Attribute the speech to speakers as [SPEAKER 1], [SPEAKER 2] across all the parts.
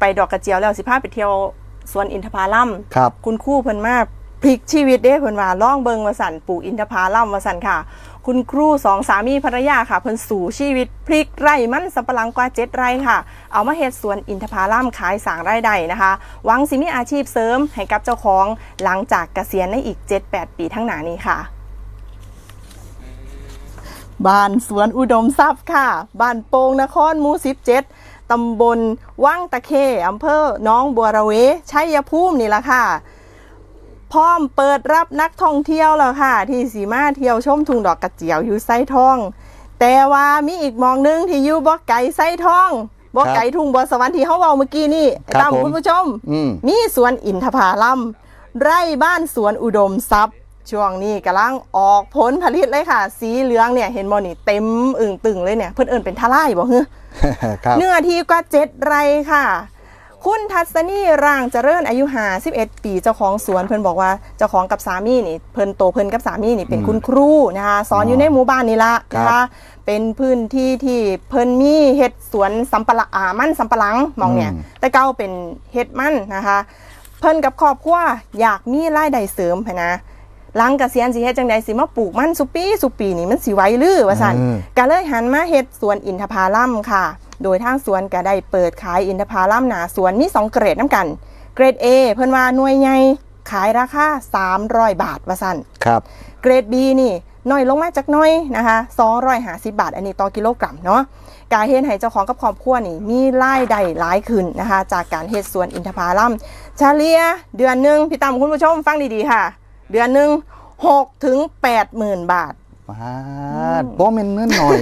[SPEAKER 1] ไปดอกกระเจียวแล้วสิพาไปเที่ยวสวนอินทผลัม
[SPEAKER 2] ครับ
[SPEAKER 1] คุณครู่เพิ่นมาพลิกชีวิตเด้เพิ่นว่าล่องเบิงวสันปลูกอินทผลัมวสันค่ะ คุณครูสองสามีภรรยาค่ะเพิ่นสู่ชีวิตพลิกไร่มันสำปะหลังกว่าเจ็ดไร่ค่ะ เอามาเฮ็ดสวนอินทผลัมขายสร้างรายได้นะคะหวังสิมีอาชีพเสริมให้กับเจ้าของหลังจากเกษียณในอีก 7-8 ปีทั้างหน้านี้ค่ะบ้านสวนอุดมทรัพย์ค่ะ บ้านโป่งนครหมูสิบเจ็ด ตำบลว่างตะเคอำเภอหน้องบัวระเวชัยภูมินี่ละค่ะ พร้อมเปิดรับนักท่องเที่ยวแล้วค่ะ ที่สีมาเที่ยวชมทุ่งดอกกระเจียวอยู่ไส้ทอง แต่ว่ามีอีกหมองหนึงที่อยู่บ่ไก่ไส้ทองบ่ไก่ทุ่งบัวสวรรค์ที่เขาเว้าเมื่อกี้นี่
[SPEAKER 2] ครับ
[SPEAKER 1] ตาม
[SPEAKER 2] ผม
[SPEAKER 1] คุณผู้ชม
[SPEAKER 2] อืม
[SPEAKER 1] มีสวนอินทผลัมไร่บ้านสวนอุดมทรัพย์ ช่วงนี้กำลังออกผลผลิตเลยค่ะ สีเหลืองเนี่ยเห็นบ่นี่เต็มอึ่งตึงเลยเนี่ยเพิ่นเอิ้นเป็นทลายบ่ฮึ
[SPEAKER 2] ครับ
[SPEAKER 1] เนื้อที่กว่าเจ็ดไร่ค่ะ คุณทัศนีร่างเจริญอายุ51ปีเจ้าของสวนเพิ่นบอกว่าเจ้าของกับสามีนี่เพิ่นโตเพิ่นกับสามีนี่เป็นคุณครูนะคะสอนอยู่ในหมู่บ้านนี่ละนะ
[SPEAKER 2] ครั
[SPEAKER 1] คะ
[SPEAKER 2] บ
[SPEAKER 1] เป็นพื้นที่ที่เพิ่นมีเฮ็ดสวนสำปะหลังอ่ามันสำปะหลังมองเนี่ย
[SPEAKER 2] อืม
[SPEAKER 1] แต่เก่าเป็นเฮ็ดมันนะคะ เพิ่นกับครอบครัวอยากมีรายได้เสริมหั้นนะ หลังเกษียณสิเฮ็ดจังไดสิมาปลูกมันสุปีสุปีนี่มันสิไหวหรือว่าซั่น
[SPEAKER 2] อืม
[SPEAKER 1] ก็เลยหันมาเฮ็ดสวนอินทผลัมค่ะ โดยทางสวนก็ได้เปิดขายอินทผลัมหนาสวนมี2เกรดน้ำกัน เกรด A เพิ่นว่าหน่วยใหญ่ขายราคา300 บาทว่าซั่น
[SPEAKER 2] ครับ
[SPEAKER 1] เกรด B นี่น้อยลงมาจากหน้อยนะคะ250 บาท อันนี้ต่อกิโลกรัมเนาะการเฮ็ดให้เจ้าของกับครอบครัวนี่มีรายได้หลายขึ้นนะคะ จากการเฮ็ดสวนอินทผลัมเฉลี่ยเดือนหนึ่งพี่ตามคุณผู้ชมฟังดีๆค่ะ เดือนหนึ่ง6ถึง8หมื่นบาท
[SPEAKER 2] มาดบ่แม่นเงินหน่อย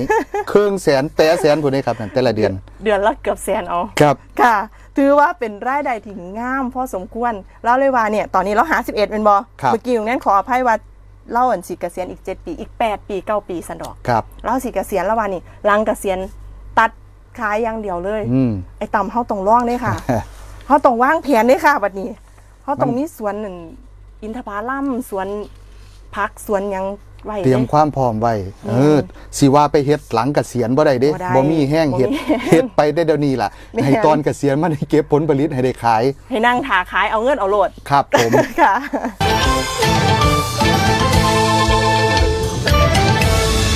[SPEAKER 2] เครื่องแสนแต่แสนผู้นี้ครับนั่นแต่ละเดือน
[SPEAKER 1] เดือนละเกือบแสนเอา
[SPEAKER 2] ครับ
[SPEAKER 1] ค่ะ ถือว่าเป็นรายได้ที่งามพอสมควรเราเลยว่าเนี่ยตอนนี้เราหา11เป็นบอ
[SPEAKER 2] ครับ
[SPEAKER 1] เมื่อกี้ตรงนั้นขออภัยว่าเล่าอันสิเกษียณอีก 7 ปีอีก 8 ปี 9 ปีสันดอก
[SPEAKER 2] ครับ
[SPEAKER 1] เราสิเกษียณแล้วว่านี่หลังเกษียณตัดขายอย่างเดียวเลย
[SPEAKER 2] อืม
[SPEAKER 1] ไอ้ต่ำเฮาต้องร่องเด้ค่ะเฮาต้องวางแผนเด้ค่ะบัดนี้เฮาต้อง
[SPEAKER 2] มัน
[SPEAKER 1] มีสวนนั่น อินทผลัมสวนพักสวนหยังไว้
[SPEAKER 2] เตรียม
[SPEAKER 1] ด้
[SPEAKER 2] ความพร้อมไว้ เออสิว่าไปเฮ็ดหลังเกษียณบ่ได้เด้
[SPEAKER 1] บ่ได้
[SPEAKER 2] บ่มีแห้งเฮ็ด
[SPEAKER 1] บ่มี
[SPEAKER 2] เฮ็ดไปได้เดี๋ยวนี้ล่ะ
[SPEAKER 1] แม่น
[SPEAKER 2] ให้ตอนเกษียณมันได้เก็บผลผลิตให้ได้ขาย
[SPEAKER 1] ให้นั่งถาขายเอาเงินเอาโลด
[SPEAKER 2] ครับผม
[SPEAKER 1] ค่ะ